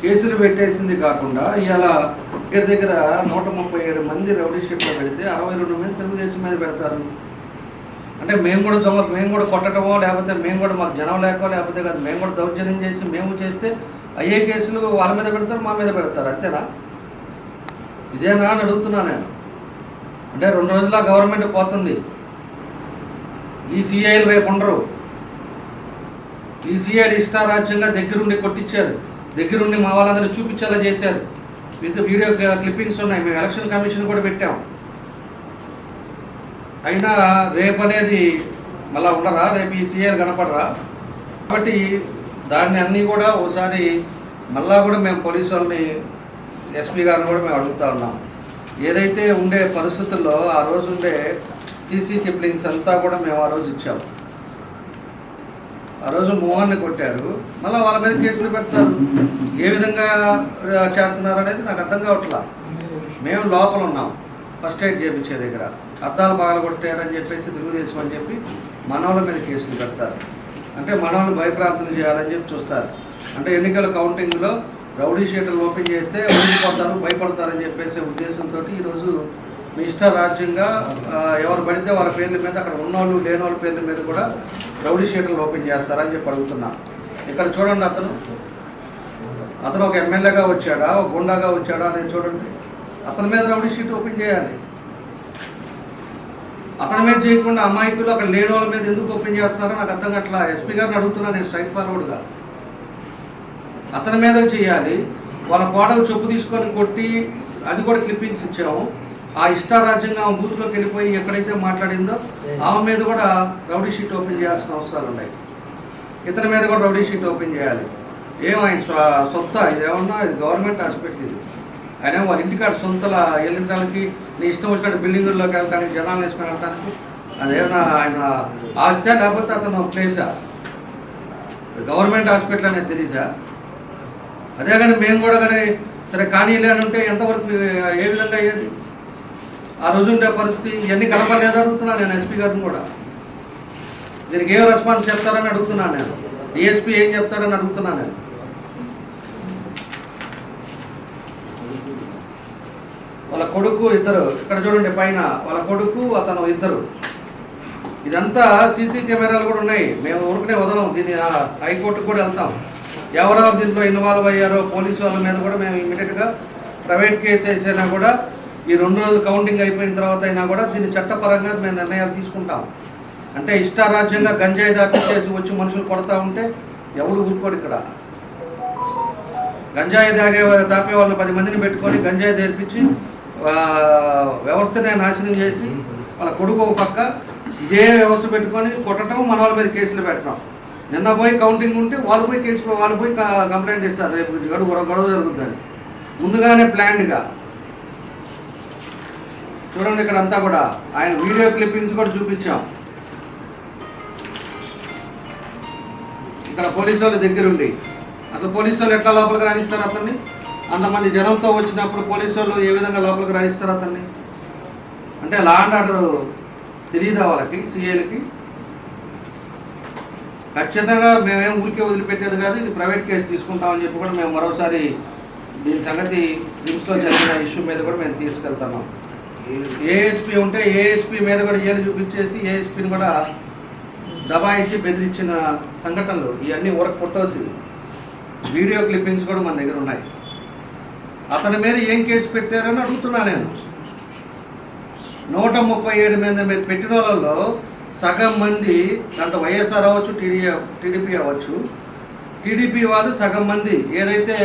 కేసులు పెట్టేసింది కాకుండా ఇవాళ దగ్గర దగ్గర నూట ముప్పై ఏడు మంది రౌడీ షీట్లో పెడితే అరవై రెండు మంది తెలుగుదేశం మీద పెడతారు. అంటే మేము కూడా దొంగ మేము కూడా కొట్టడమో లేకపోతే మేము కూడా మాకు జనం లేకో లేకపోతే కాదు మేము కూడా దౌర్జన్యం చేసి మేము చేస్తే అయ్యే కేసులు వాళ్ళ మీద పెడతారు మా మీద పెడతారు అంతేనా? ఇదేనా అని అడుగుతున్నా నేను. అంటే రెండు రోజుల గవర్నమెంట్ పోతుంది. ఈ సిఐలు రేపు ఉండరు. ఈ సిఐలు ఇష్టారాజ్యంగా దగ్గరుండి కొట్టించారు. దగ్గరుండి మా వాళ్ళందరూ చూపించేలా చేశారు. విత్ వీడియో క్లిప్పింగ్స్ ఉన్నాయి. మేము ఎలక్షన్ కమిషన్ కూడా పెట్టాం. అయినా రేపు అనేది మళ్ళా ఉండరా? రేపు ఈ సీఆర్ కనపడరా? కాబట్టి దాన్ని అన్నీ కూడా ఒకసారి మళ్ళా కూడా మేము పోలీసు వాళ్ళని ఎస్పీ గారిని కూడా మేము అడుగుతా ఉన్నాం. ఏదైతే ఉండే పరిస్థితుల్లో ఆ రోజు ఉండే సీసీ క్లిప్లింగ్స్ అంతా కూడా మేము ఆ రోజు ఇచ్చాం. ఆ రోజు మోహన్ని కొట్టారు. మళ్ళీ వాళ్ళ మీద కేసులు పెడతారు. ఏ విధంగా చేస్తున్నారు అనేది నాకు అర్థం కావట్లా. మేము లోపల ఉన్నాం. ఫస్ట్ ఎయిడ్ చేయించే దగ్గర. అద్దాలు బాగా కొట్టారని చెప్పేసి తెలుగుదేశం అని చెప్పి మనవల మీద కేసులు పెడతారు. అంటే మనవల్ని భయప్రాంతం చేయాలని చెప్పి చూస్తారు. అంటే ఎన్నికల కౌంటింగ్లో రౌడీ షీటర్లు ఓపెన్ చేస్తే ఓడిపోతారు భయపడతారని చెప్పేసి ఉద్దేశంతో ఈరోజు మీ ఇష్ట రాజ్యంగా ఎవరు పడితే వాళ్ళ పేర్ల మీద అక్కడ ఉన్నోళ్ళు వాళ్ళ పేర్ల మీద కూడా రౌడీ షీటర్లు ఓపెన్ చేస్తారని చెప్పి అడుగుతున్నా. ఇక్కడ చూడండి అతను. అతను ఒక ఎమ్మెల్యేగా వచ్చాడా? ఒక గుండాగా వచ్చాడా అనేది చూడండి. అతని మీద రౌడీ షీట్ ఓపెన్ చేయాలి. అతని మీద చేయకుండా అమాయకులు అక్కడ లేని వాళ్ళ మీద ఎందుకు ఓపెన్ చేస్తారో నాకు అర్థం కావట్లా. ఎస్పీ గారిని అడుగుతున్నా నేను స్ట్రైక్ ఫార్వర్డ్గా. అతని మీద చేయాలి. వాళ్ళ కోడలు చెప్పు తీసుకొని కొట్టి అది కూడా క్లిప్పింగ్స్ ఇచ్చాము. ఆ ఇష్టారాజ్యంగా ఆమె బూత్లోకి వెళ్ళిపోయి ఎక్కడైతే మాట్లాడిందో ఆమె మీద కూడా రౌడీ షీట్ ఓపెన్ చేయాల్సిన అవసరాలు ఉన్నాయి. ఇతని మీద కూడా రౌడీ షీట్ ఓపెన్ చేయాలి. ఏం ఆయన స్వ- సొంత ఇది ఏమన్నా ఇది గవర్నమెంట్ హాస్పిటల్ ఇది. ఆయన వాళ్ళ ఇంటికాడ సొంతల వెళ్ళడానికి నీ ఇష్టం వచ్చినట్టు బిల్డింగుల్లోకి వెళ్ళడానికి జనాలు వేసుకొని వెళ్ళడానికి అదేమన్నా ఆయన ఆస్తా లేకపోతే అతను ప్లేసా గవర్నమెంట్ హాస్పిటల్ అనేది తెలీదా? అదే కానీ మేము కూడా కానీ సరే కానీ అని ఉంటే ఎంతవరకు ఏ విధంగా అయ్యేది? ఆ రోజు ఉండే పరిస్థితి ఇవన్నీ కనపడలేదు అడుగుతున్నాను నేను ఎస్పీ గారిని కూడా. దీనికి ఏం రెస్పాన్స్ చెప్తారని అడుగుతున్నాను నేను. డిఎస్పీ ఏం చెప్తారని అడుగుతున్నాను నేను. వాళ్ళ కొడుకు ఇద్దరు ఇక్కడ చూడండి పైన వాళ్ళ కొడుకు అతను ఇద్దరు. ఇదంతా సీసీ కెమెరాలు కూడా ఉన్నాయి. మేము ఊరుకునే వదలం దీన్ని హైకోర్టుకు కూడా వెళ్తాం. ఎవరెవరు దీంట్లో ఇన్వాల్వ్ అయ్యారో పోలీసు వాళ్ళ మీద కూడా మేము ఇమీడియట్గా ప్రైవేట్ కేసు వేసైనా కూడా ఈ రెండు రోజులు కౌంటింగ్ అయిపోయిన తర్వాత అయినా కూడా దీన్ని చట్టపరంగా మేము నిర్ణయాలు తీసుకుంటాం. అంటే ఇష్టారాజ్యంగా గంజాయి దాపించేసి వచ్చి మనుషులు కొడతా ఉంటే ఎవరు ఊరుకోడు ఇక్కడ? గంజాయి తాగే తాపే వాళ్ళు పది మందిని పెట్టుకొని గంజాయి తెప్పించి వ్యవస్థనే నాశనం చేసి వాళ్ళ కొడుకు ఒక పక్క ఇదే వ్యవస్థ పెట్టుకొని కొట్టడం మన వాళ్ళ మీద కేసులు పెట్టడం. నిన్న పోయి కౌంటింగ్ ఉంటే వాళ్ళు పోయి కేసు వాళ్ళు పోయి కంప్లైంట్ ఇస్తారు. రేపు గడువు గొడవ జరుగుతుంది ముందుగానే ప్లాన్డ్గా చూడండి ఇక్కడ అంతా కూడా. ఆయన వీడియో క్లిప్పింగ్స్ కూడా చూపించాం. ఇక్కడ పోలీసు వాళ్ళ దగ్గరుండి. అసలు పోలీసు వాళ్ళు ఎట్లా లోపలికి రాణిస్తారు అతన్ని? అంతమంది జనంతో వచ్చినప్పుడు పోలీసు వాళ్ళు ఏ విధంగా లోపలికి రాణిస్తారు అతన్ని? అంటే లా అండ్ ఆర్డర్ తెలియదా వాళ్ళకి సిఐలకి ఖచ్చితంగా మేమేం ఊరికే వదిలిపెట్టేది కాదు ఇది ప్రైవేట్ కేసు తీసుకుంటామని చెప్పి కూడా మేము మరోసారి దీని సంగతి న్యూస్లో జరిగిన ఇష్యూ మీద కూడా మేము తీసుకెళ్తున్నాం. ఏఎస్పీ ఉంటే ఏఎస్పీ మీద కూడా ఏలు చూపించేసి ఏఎస్పీని కూడా దబాయించి బెదిరించిన సంఘటనలు ఇవన్నీ వర్క్ ఫొటోస్ వీడియో క్లిప్పింగ్స్ కూడా మన దగ్గర ఉన్నాయి. అతని మీద ఏం కేసు పెట్టారని అడుగుతున్నా నేను. నూట ముప్పై ఏడు మీద మీద పెట్టిన వాళ్ళలో సగం మంది దాంట్లో వైఎస్ఆర్ అవ్వచ్చు టీడీ టీడీపీ అవ్వచ్చు. టీడీపీ వాళ్ళు సగం మంది. ఏదైతే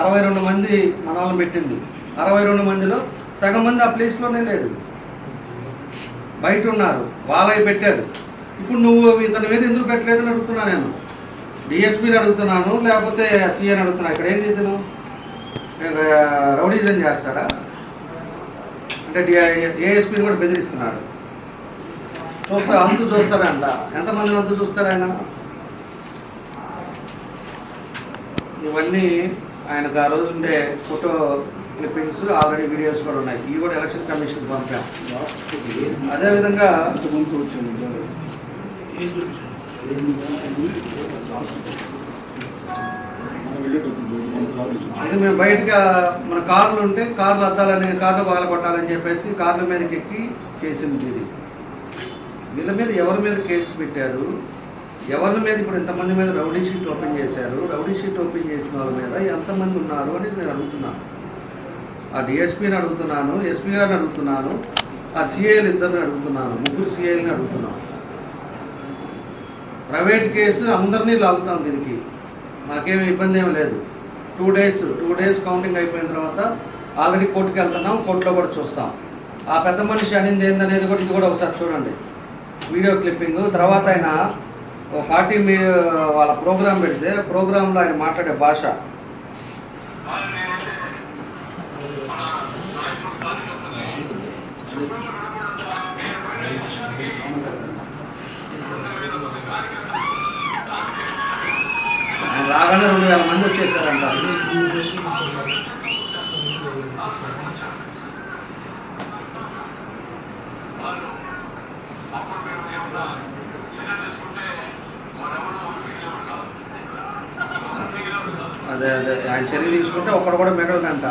అరవై రెండు మంది మన పెట్టింది అరవై రెండు మందిలో సగం మంది ఆ ప్లేస్లోనే లేరు. బయట ఉన్నారు. వాళ్ళవి పెట్టారు. ఇప్పుడు నువ్వు ఇతని మీద ఎందుకు పెట్టలేదని అడుగుతున్నా నేను. డిఎస్పీని అడుగుతున్నాను లేకపోతే సీఎని అడుగుతున్నా. ఇక్కడ ఏం చేస్తున్నావు రౌడీజం చేస్తాడా? అంటే ఏఎస్పీని కూడా బెదిరిస్తున్నాడు. చూస్తా అంతు చూస్తాడంట ఎంతమంది అంతు చూస్తాడు ఆయన? ఇవన్నీ ఆయనకు ఆ రోజు ఉండే ఫోటో క్లిప్పింగ్స్ ఆల్రెడీ వీడియోస్ కూడా ఉన్నాయి. ఇవి కూడా ఎలక్షన్ కమిషన్ పంపాం అదేవిధంగా ముందు వచ్చింది ఇది మేము బయటగా మన కార్లు ఉంటే కార్లు అద్దాలని కార్లు పగల చెప్పేసి కార్ల మీదకి ఎక్కి చేసింది ఇది. వీళ్ళ మీద ఎవరి మీద కేసు పెట్టారు? ఎవరి మీద ఇప్పుడు ఎంతమంది మీద రౌడీ షీట్ ఓపెన్ చేశారు? రౌడీ షీట్ ఓపెన్ చేసిన వాళ్ళ మీద ఎంతమంది ఉన్నారు అనేది నేను అడుగుతున్నాను. ఆ డిఎస్పీని అడుగుతున్నాను ఎస్పీ గారిని అడుగుతున్నాను ఆ సిఐలు ఇద్దరిని అడుగుతున్నాను ముగ్గురు సిఐలని అడుగుతున్నాను. ప్రైవేట్ కేసు అందరినీ లాగుతాం దీనికి. మాకేమి ఇబ్బంది ఏమి లేదు. Two days two days counting అయిపోయిన తర్వాత ఆల్రెడీ కోర్టుకి వెళ్తున్నాం కోర్టులో కూడా చూస్తాం. ఆ పెద్ద మనిషి అనింది ఏందనేది కూడా ఇది కూడా ఒకసారి చూడండి. Video clipping. తర్వాత ఆయన పార్టీ మీ వాళ్ళ ప్రోగ్రాం పెడితే ప్రోగ్రాంలో ఆయన మాట్లాడే భాష. ఆయన రాగానే రెండు వేల మంది వచ్చేసారంట అదే అదే. ఆయన చర్య తీసుకుంటే ఒక్కడు కూడా మిగలదంట.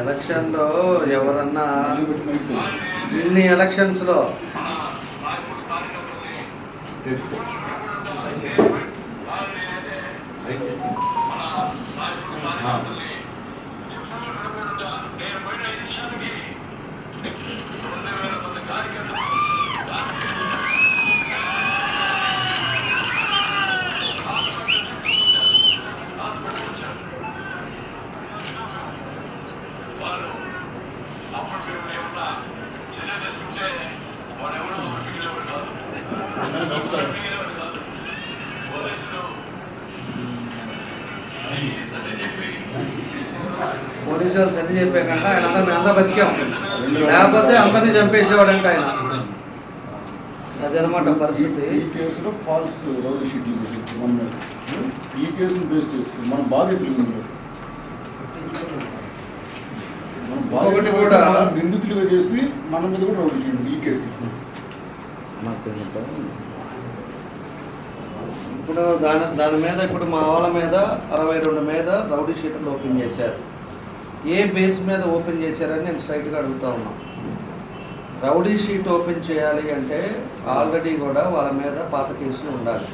ఎలక్షన్లో ఎవరన్నా ఇన్ని ఎలక్షన్స్లో పోలీసు వాళ్ళు సరి చెప్పాకంట ఆయన అందరం మేము అంతా బతికాం. లేకపోతే అందరినీ చంపేసేవాడంట ఆయన. అదనమాట పరిస్థితి. ఈ కేసులో ఫాల్స్ రౌడీ మీద. ఈ కేసును బేస్ చేసుకుని మన బాధితులు ఒకటి కూడా- నిందితులుగా చేసి మన మీద కూడా రౌడీ షీట్ ఉంది ఈ కేసు ఇప్పుడు దాని దాని మీద ఇప్పుడు మా వాళ్ళ మీద అరవై రెండు మీద రౌడీ షీట్లు ఓపెన్ చేశారు. ఏ బేస్ మీద ఓపెన్ చేశారని నేను స్ట్రైట్గా అడుగుతా ఉన్నాను రౌడీ షీట్ ఓపెన్ చేయాలి అంటే ఆల్రెడీ కూడా వాళ్ళ మీద పాత కేసులు ఉండాలి.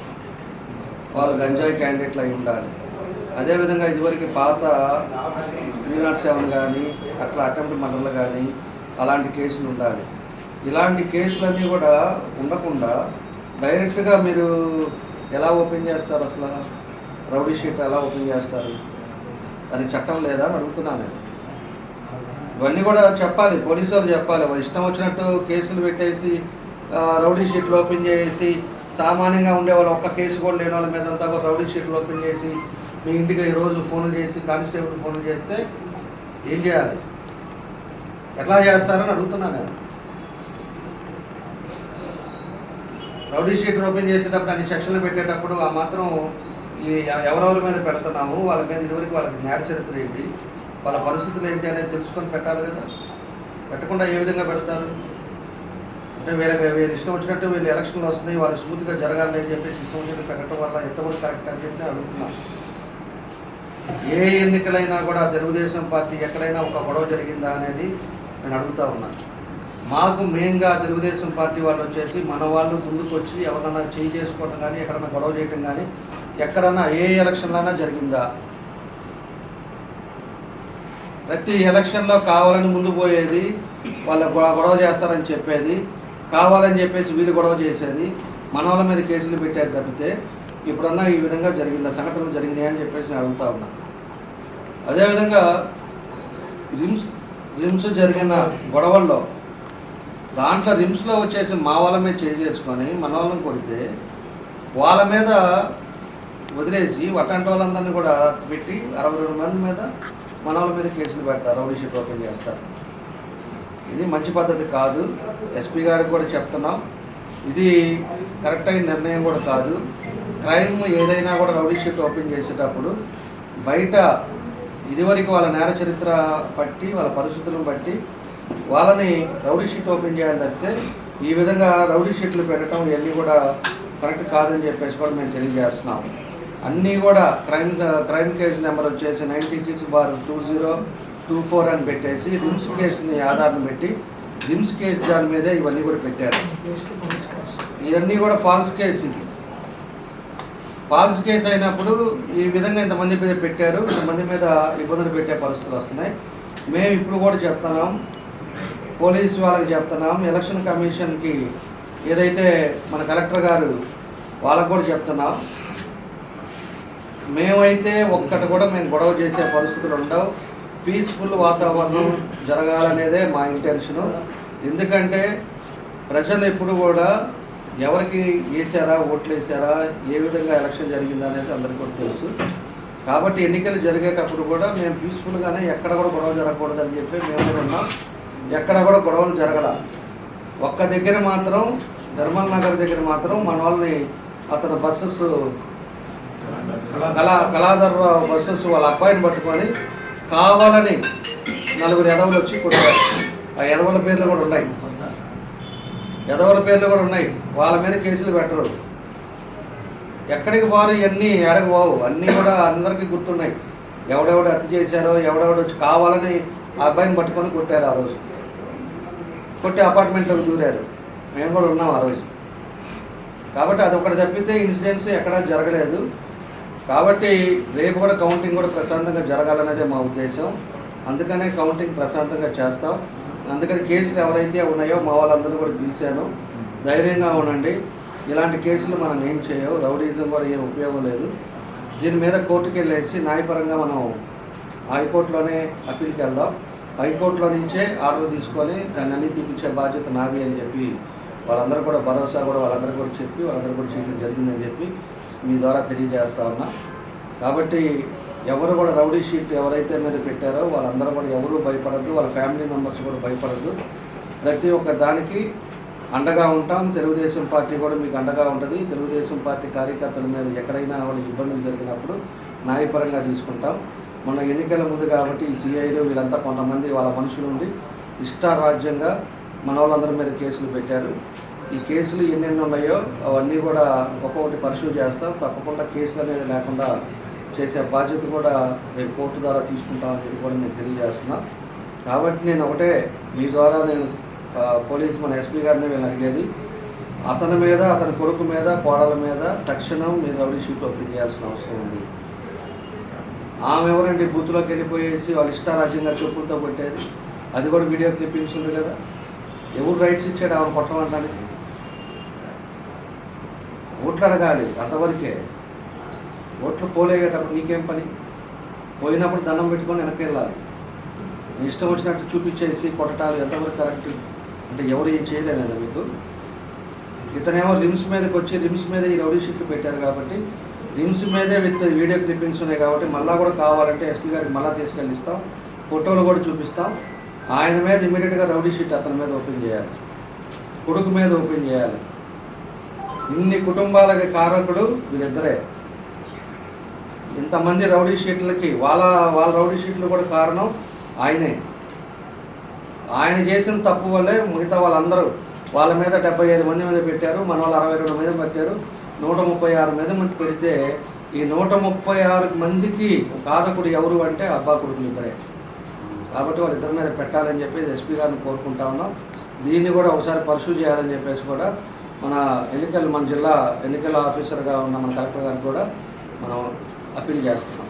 వాళ్ళు గంజాయి క్యాండిడేట్లు అయి ఉండాలి. అదేవిధంగా ఇదివరకు పాత త్రీ నాట్ సెవెన్ కానీ అట్లా అటెంప్ట్ మర్డర్లు కానీ అలాంటి కేసులు ఉండాలి. ఇలాంటి కేసులన్నీ కూడా ఉండకుండా డైరెక్ట్గా మీరు ఎలా ఓపెన్ చేస్తారు అసలు? రౌడీ షీట్ ఎలా ఓపెన్ చేస్తారు? అది చట్టం లేదా అని అడుగుతున్నాను నేను. ఇవన్నీ కూడా చెప్పాలి పోలీసు వాళ్ళు చెప్పాలి. ఇష్టం వచ్చినట్టు కేసులు పెట్టేసి రౌడీ షీట్లు ఓపెన్ చేసి సామాన్యంగా ఉండే వాళ్ళు ఒక్క కేసు కూడా లేని వాళ్ళ మీద అంతా రౌడీ షీట్లు ఓపెన్ చేసి మీ ఇంటికి ఈ రోజు ఫోన్లు చేసి కానిస్టేబుల్ ఫోన్లు చేస్తే ఏం చేయాలి? ఎట్లా చేస్తారని అడుగుతున్నాను నేను. రౌడీ షీట్ ఓపెన్ చేసేటప్పుడు అన్ని సెక్షన్లు పెట్టేటప్పుడు ఆ మాత్రం ఈ ఎవరెవరి మీద పెడుతున్నాము వాళ్ళ మీద ఇదివరకు వాళ్ళకి నేర చరిత్ర ఏంటి వాళ్ళ పరిస్థితులు ఏంటి అనేది తెలుసుకొని పెట్టాలి కదా. పెట్టకుండా ఏ విధంగా పెడతారు? అంటే వీళ్ళకి వీళ్ళు ఇష్టం వచ్చినట్టు వీళ్ళు ఎలక్షన్లు వస్తున్నాయి వాళ్ళకి స్మూత్గా జరగాలని అని చెప్పేసి ఇష్టం వచ్చినట్టు పెట్టడం వల్ల ఎంతవరకు కరెక్ట్ అని చెప్పి అడుగుతున్నాను ఏ ఎన్నికలైనా కూడా తెలుగుదేశం పార్టీ ఎక్కడైనా ఒక గొడవ జరిగిందా అనేది నేను అడుగుతా ఉన్నాను మాకు మెయిన్గా తెలుగుదేశం పార్టీ వాళ్ళు వచ్చేసి మన వాళ్ళు ముందుకు వచ్చి ఎవరన్నా చేయి చేసుకోవడం కానీ ఎక్కడన్నా గొడవ చేయటం కానీ ఎక్కడన్నా ఏ ఎలక్షన్లైనా జరిగిందా? ప్రతి ఎలక్షన్లో కావాలని ముందు పోయేది వాళ్ళ గొడవ చేస్తారని చెప్పేది కావాలని చెప్పేసి వీళ్ళు గొడవ చేసేది మన వాళ్ళ మీద కేసులు పెట్టేది తప్పితే ఇప్పుడన్నా ఈ విధంగా జరిగిందా సంఘటనలు జరిగినాయి అని చెప్పేసి నేను అడుగుతా ఉన్నా. అదేవిధంగా రిమ్స్ రిమ్స్ జరిగిన గొడవల్లో దాంట్లో రిమ్స్లో వచ్చేసి మా వాళ్ళ మీద చేసుకొని మన వాళ్ళని కొడితే వాళ్ళ మీద వదిలేసి వట్లాంటి వాళ్ళందరినీ కూడా పెట్టి అరవై రెండు మంది మీద మన వాళ్ళ మీద కేసులు పెడతారు రౌడీ షీట్ ఓపెన్ చేస్తారు. ఇది మంచి పద్ధతి కాదు. ఎస్పీ గారికి కూడా చెప్తున్నాం. ఇది కరెక్ట్ అయిన నిర్ణయం కూడా కాదు. క్రైమ్ ఏదైనా కూడా రౌడీ ఓపెన్ చేసేటప్పుడు బయట ఇదివరకు వాళ్ళ నేర చరిత్ర బట్టి వాళ్ళ పరిస్థితులను బట్టి వాళ్ళని రౌడీ షీట్ ఓపెన్ చేయాలని తప్పితే ఈ విధంగా రౌడీ షీట్లు పెట్టడం ఇవన్నీ కూడా కరెక్ట్ కాదని చెప్పేసి కూడా మేము తెలియజేస్తున్నాం. అన్నీ కూడా క్రైమ్ క్రైమ్ కేసు నెంబర్ వచ్చేసి ninety six bar two zero two four అని పెట్టేసి రిమ్స్ కేసుని ఆధారం పెట్టి రిమ్స్ కేసు దాని మీదే ఇవన్నీ కూడా పెట్టారు. ఇవన్నీ కూడా ఫాల్స్ కేసు ఇది ఫాల్స్ కేసు అయినప్పుడు ఈ విధంగా ఇంతమంది మీద పెట్టారు ఇంతమంది మీద ఇబ్బందులు పెట్టే పరిస్థితులు వస్తున్నాయి. మేము ఇప్పుడు కూడా చెప్తున్నాం పోలీస్ వాళ్ళకి చెప్తున్నాం ఎలక్షన్ కమిషన్కి ఏదైతే మన కలెక్టర్ గారు వాళ్ళకు కూడా చెప్తున్నాం. మేమైతే ఒక్కటి కూడా మేము గొడవ చేసే పరిస్థితులు ఉండవు. పీస్ఫుల్ వాతావరణం జరగాలనేదే మా ఇంటెన్షను. ఎందుకంటే ప్రజలు ఎప్పుడు కూడా ఎవరికి వేసారా ఓట్లు వేసారా ఏ విధంగా ఎలక్షన్ జరిగిందా అనేది అందరికీ కూడా తెలుసు. కాబట్టి ఎన్నికలు జరిగేటప్పుడు కూడా మేము పీస్ఫుల్గానే ఎక్కడ కూడా గొడవ జరగకూడదని చెప్పి మేము కూడా ఉన్నాం. ఎక్కడ కూడా గొడవలు జరగల. ఒక్క దగ్గర మాత్రం నిర్మల్ నగర్ దగ్గర మాత్రం మన వాళ్ళని అతను బస్సెస్ కళా కళాధర్ బస్సెస్ వాళ్ళ అబ్బాయిని పట్టుకొని కావాలని నలుగురు ఎదవలు వచ్చి కొట్టారు. ఆ ఎదవల పేర్లు కూడా ఉన్నాయి. ఎదవల పేర్లు కూడా ఉన్నాయి. వాళ్ళ మీద కేసులు పెట్టరు. ఎక్కడికి పోరు ఇవన్నీ ఎడకు పోవు. అన్నీ కూడా అందరికీ గుర్తున్నాయి. ఎవడెవడు హత్య చేశారో ఎవడెవడు వచ్చి కావాలని ఆ అబ్బాయిని పట్టుకొని కొట్టారు ఆ రోజు. కొట్టి అపార్ట్మెంట్లోకి దూరారు. మేము కూడా ఉన్నాం ఆ రోజు. కాబట్టి అది ఒకటి తప్పితే ఇన్సిడెంట్స్ ఎక్కడా జరగలేదు. కాబట్టి రేపు కూడా కౌంటింగ్ కూడా ప్రశాంతంగా జరగాలనేదే మా ఉద్దేశం. అందుకనే కౌంటింగ్ ప్రశాంతంగా చేస్తాం. అందుకని కేసులు ఎవరైతే ఉన్నాయో మా వాళ్ళందరూ కూడా పిలిచాను. ధైర్యంగా ఉండండి. ఇలాంటి కేసులు మనం ఏం చేయవు. రౌడీజం కూడా ఏం ఉపయోగం లేదు. దీని మీద కోర్టుకి వెళ్ళేసి న్యాయపరంగా మనం హైకోర్టులోనే అప్పీల్కి వెళ్దాం. హైకోర్టులో నుంచే ఆర్డర్ తీసుకొని దాన్ని అన్ని తీపించే బాధ్యత నాది అని చెప్పి వాళ్ళందరూ కూడా భరోసా కూడా వాళ్ళందరూ కూడా చెప్పి వాళ్ళందరూ కూడా చేయడం జరిగిందని చెప్పి మీ ద్వారా తెలియజేస్తా ఉన్నా. కాబట్టి ఎవరు కూడా రౌడీ షీట్ ఎవరైతే మీరు పెట్టారో వాళ్ళందరూ కూడా ఎవరు భయపడద్దు వాళ్ళ ఫ్యామిలీ మెంబర్స్ కూడా భయపడద్దు. ప్రతి ఒక్క దానికి అండగా ఉంటాం. తెలుగుదేశం పార్టీ కూడా మీకు అండగా ఉంటుంది. తెలుగుదేశం పార్టీ కార్యకర్తల మీద ఎక్కడైనా కూడా ఇబ్బందులు జరిగినప్పుడు న్యాయపరంగా తీసుకుంటాం మొన్న ఎన్నికల ముందు కాబట్టి ఈ సిఐలు వీళ్ళంతా కొంతమంది వాళ్ళ మనుషులు ఉండి ఇష్టారాజ్యంగా మన వాళ్ళందరి మీద కేసులు పెట్టారు. ఈ కేసులు ఎన్నెన్ని ఉన్నాయో అవన్నీ కూడా ఒక్కొక్కటి పరిశీలి చేస్తాం. తప్పకుండా కేసులు అనేది లేకుండా చేసే బాధ్యత కూడా రేపు కోర్టు ద్వారా తీసుకుంటామని చెప్పి కూడా నేను తెలియజేస్తున్నా. కాబట్టి నేను ఒకటే మీ ద్వారా నేను పోలీస్ మన ఎస్పీ గారిని వీళ్ళని అడిగేది. అతని మీద అతని కొడుకు మీద కోడల మీద తక్షణం మీరు రౌడీ షీట్ ఓపెన్ చేయాల్సిన అవసరం ఉంది. ఆమె ఎవరండి బూత్లోకి వెళ్ళిపోయేసి వాళ్ళ ఇష్టారాజ్యంగా చెప్పులతో కొట్టేది? అది కూడా వీడియో క్లిప్పింగ్స్ ఉంది కదా. ఎవరు రైట్స్ ఇచ్చాడు ఆమె కొట్టమంటానికి? ఓట్లు అడగాలి అంతవరకే. ఓట్లు పోలేటప్పుడు నీకేం పని? పోయినప్పుడు దండం పెట్టుకొని వెనక్కి వెళ్ళాలి ఇష్టం వచ్చినట్టు చూపించేసి కొట్టడాలు ఎంతవరకు కరెక్ట్? అంటే ఎవరు ఏం చేయలేదు కదా మీకు? ఇతనేమో రిమ్స్ మీదకి వచ్చి రిమ్స్ మీద ఈ రౌడీ షీట్లు పెట్టారు కాబట్టి రిమ్స్ మీదే విత్ వీడియో క్లిప్పింగ్స్ ఉన్నాయి కాబట్టి మళ్ళీ కూడా కావాలంటే ఎస్పీ గారికి మళ్ళీ తీసుకెళ్ళి ఇస్తాం. ఫోటోలు కూడా చూపిస్తాం. ఆయన మీద ఇమీడియట్గా రౌడీ షీట్ అతని మీద ఓపెన్ చేయాలి. కొడుకు మీద ఓపెన్ చేయాలి. ఇన్ని కుటుంబాలకి కారకుడు వీళ్ళిద్దరే ఇంతమంది రౌడీ షీట్లకి వాళ్ళ వాళ్ళ రౌడీ షీట్లు కూడా కారణం ఆయనే. ఆయన చేసిన తప్పు వల్లే మిగతా వాళ్ళందరూ వాళ్ళ మీద డెబ్బై ఐదు మంది మీద పెట్టారు మన వాళ్ళు అరవై రెండు మీద పెట్టారు నూట ముప్పై ఆరు మీద మంది పెడితే ఈ నూట ముప్పై ఆరు మందికి కారకుడు ఎవరు అంటే అబ్బా కొడుకులు ఇద్దరే. కాబట్టి వాళ్ళిద్దరి మీద పెట్టాలని చెప్పి ఎస్పీ గారిని కోరుకుంటా ఉన్నాం. దీన్ని కూడా ఒకసారి పర్సూ చేయాలని చెప్పేసి కూడా మన ఎన్నికలు మన జిల్లా ఎన్నికల ఆఫీసర్గా ఉన్న మన కలెక్టర్ గారికి కూడా మనం అప్పీల్ చేస్తున్నాం.